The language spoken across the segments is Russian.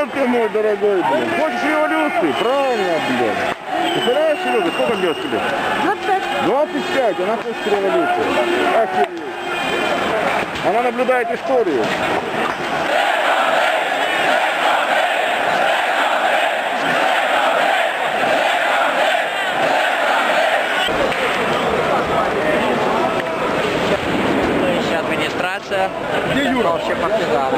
Нет ты мой дорогой, блин. Хочешь революции? Правильно, блин. Представляешь, Серега, сколько лет тебе? 25. 25, она хочет революции. Охереть. Она наблюдает историю. Администрация. Где Юра? Вообще партизан.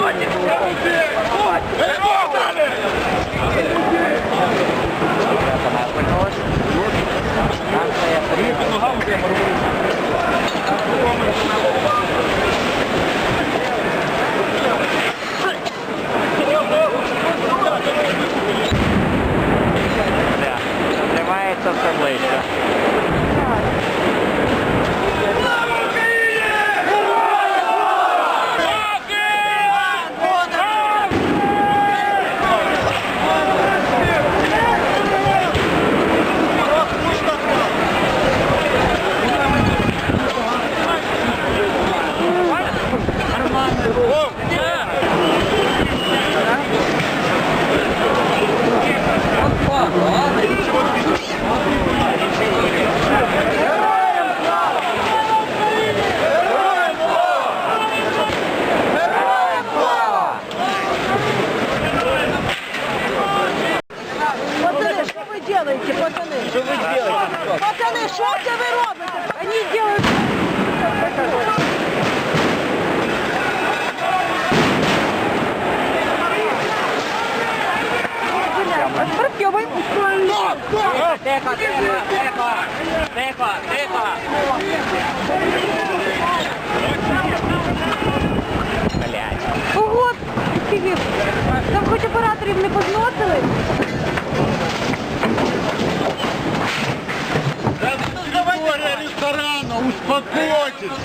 Тримається все ближче. Пацаны, что вы делаете, пацаны? Что вы делаете? Пацаны, что это вы робите? Они делают... Пропьевай. Тихо, тихо, тихо, тихо, тихо. Блядь. Ого, скільки. Там хоч операторів успокойтесь,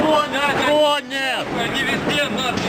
Конь, конь, нет. Везде нас